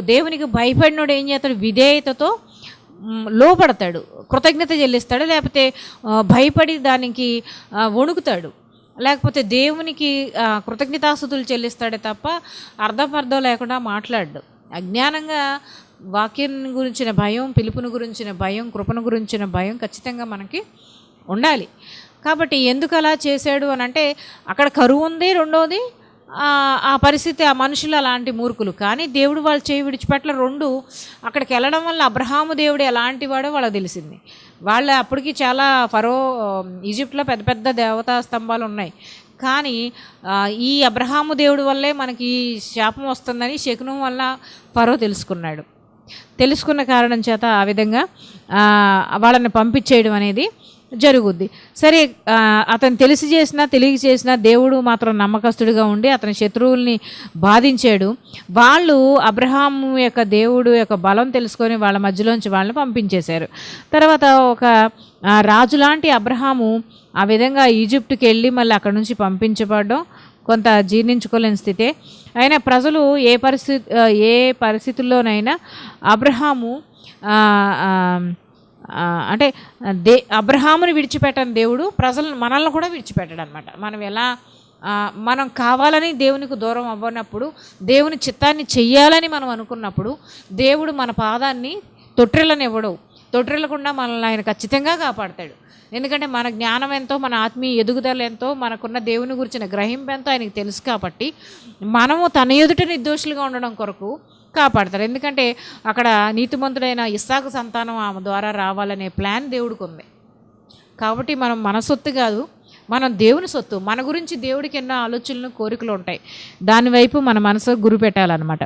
దేవునికి భయపడినోడు ఏం చేస్తాడు? విధేయతతో లోపడతాడు కృతజ్ఞత చెల్లిస్తాడు. లేకపోతే భయపడి దానికి వణుకుతాడు. లేకపోతే దేవునికి కృతజ్ఞతాస్థుతులు చెల్లిస్తాడే తప్ప అర్ధపర్ధం లేకుండా మాట్లాడు అజ్ఞానంగా వాక్యం గురించిన భయం పిలుపును గురించిన భయం కృపను గురించిన భయం ఖచ్చితంగా మనకి ఉండాలి. కాబట్టి ఎందుకు అలా చేశాడు అని అంటే అక్కడ కరువు ఉంది రెండోది ఆ, పరిస్థితి ఆ మనుషులు అలాంటి మూర్ఖులు. కానీ దేవుడు వాళ్ళు చేయి విడిచిపెట్ల రెండు అక్కడికి వెళ్ళడం వల్ల అబ్రహాము దేవుడు ఎలాంటి వాడో వాళ్ళకి తెలిసింది. వాళ్ళ అప్పటికి చాలా ఫరో ఈజిప్ట్లో పెద్ద పెద్ద దేవతా స్తంభాలు ఉన్నాయి. కానీ ఈ అబ్రహాము దేవుడి వల్లే మనకి ఈ శాపం వస్తుందని శకునం వల్ల ఫరో తెలుసుకున్నాడు. తెలుసుకున్న కారణం చేత ఆ విధంగా వాళ్ళని పంపించేయడం అనేది జరుగుద్ది. సరే అతను తెలిసి చేసినా తెలియ చేసినా దేవుడు మాత్రం నమ్మకస్తుడిగా ఉండి అతని శత్రువుల్ని బాధించాడు. వాళ్ళు అబ్రహాం యొక్క దేవుడు యొక్క బలం తెలుసుకొని వాళ్ళ మధ్యలోంచి వాళ్ళని పంపించేశారు. తర్వాత ఒక రాజు లాంటి అబ్రహాము ఆ విధంగా ఈజిప్ట్కి వెళ్ళి మళ్ళీ అక్కడ నుంచి పంపించబడడం కొంత జీర్ణించుకోలేని స్థితే. అయినా ప్రజలు ఏ పరిస్థితి ఏ పరిస్థితుల్లోనైనా అబ్రహాము అంటే దే అబ్రహాముని విడిచిపెట్టని దేవుడు ప్రజలను మనల్ని కూడా విడిచిపెట్టడం అనమాట మనం ఎలా మనం కావాలని దేవునికి దూరం అవ్వనప్పుడు దేవుని చిత్తాన్ని చెయ్యాలని మనం అనుకున్నప్పుడు దేవుడు మన పాదాన్ని తొట్టిల్లనివ్వడు. తొట్టిల్లకుండా మనల్ని ఆయన ఖచ్చితంగా కాపాడతాడు. ఎందుకంటే మన జ్ఞానం ఎంతో మన ఆత్మీయ ఎదుగుదల ఎంతో మనకున్న దేవుని గురించిన గ్రహింపు ఎంతో ఆయనకు తెలుసు కాబట్టి మనము తన ఎదుట నిర్దోషులుగా ఉండడం కొరకు కాపాడతారు. ఎందుకంటే అక్కడ నీతిమంతుడైన ఇస్సాకు సంతానం ఆమె ద్వారా రావాలనే ప్లాన్ దేవుడికి ఉంది. కాబట్టి మనం మన సొత్తు కాదు మనం దేవుని సొత్తు. మన గురించి దేవుడికి ఎన్నో ఆలోచనలు కోరికలు ఉంటాయి. దాని వైపు మన మనసు గురి పెట్టాలన్నమాట